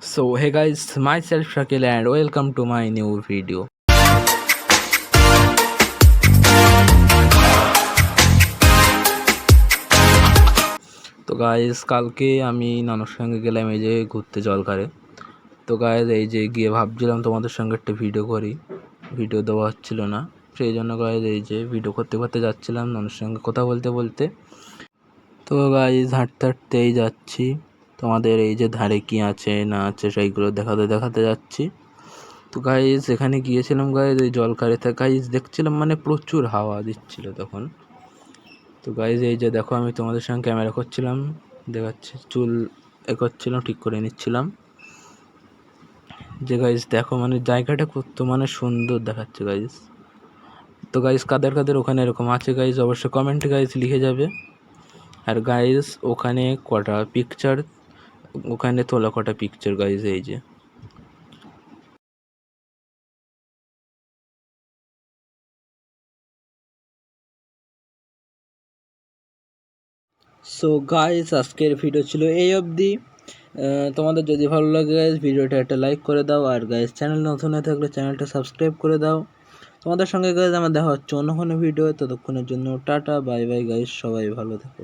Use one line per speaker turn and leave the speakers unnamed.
So hey guys, myself Shakil and welcome to my new video. তো guys কালকে আমি নানুর সঙ্গে গেলাম এই যে ঘুরতে জলকারে তো গাইস এই যে গিয়ে ভাবছিলাম তোমাদের সঙ্গে একটা ভিডিও করি। ভিডিও দেওয়া হচ্ছিল না। সেই জন্য গাইস এই যে ভিডিও করতে করতে যাচ্ছিলাম নানুর সঙ্গে কথা বলতে বলতে। তো গাইস হাঁটতে হাঁটতেই যাচ্ছি। তোমাদের এই যে ধারে কি আছে, না আছে, সেইগুলো দেখাতে দেখাতে যাচ্ছি। তো গাইস এখানে গিয়েছিলাম গাইজ এই জল জলকারিতে। গাইস দেখছিলাম মানে প্রচুর হাওয়া দিচ্ছিল তখন। তো গাইজ এই যে দেখো, আমি তোমাদের সঙ্গে ক্যামেরা করছিলাম। দেখাচ্ছি, চুল এ করছিলাম, ঠিক করে নিচ্ছিলাম। যে গাইজ দেখো মানে জায়গাটা কত মানে সুন্দর দেখাচ্ছে গাইজ তো গাইজ কাদের কাদের ওখানে এরকম আছে গাইজ অবশ্যই কমেন্ট গাইজ লিখে যাবে। আর গাইজ ওখানে কটা পিকচার ওখানে তোলা কটা পিকচার গাইজ এই যে। সো গাইস আজকের ভিডিও ছিল এই অবধি। তোমাদের যদি ভালো লাগে গাইস ভিডিওটা একটা লাইক করে দাও। আর গাইস চ্যানেল নতুন হয়ে থাকলে চ্যানেলটা সাবস্ক্রাইব করে দাও। তোমাদের সঙ্গে গাইস আমার দেখা হচ্ছে অন্য কোনো ভিডিও ততক্ষণের জন্য টাটা বাই বাই গাইস সবাই ভালো থেকো।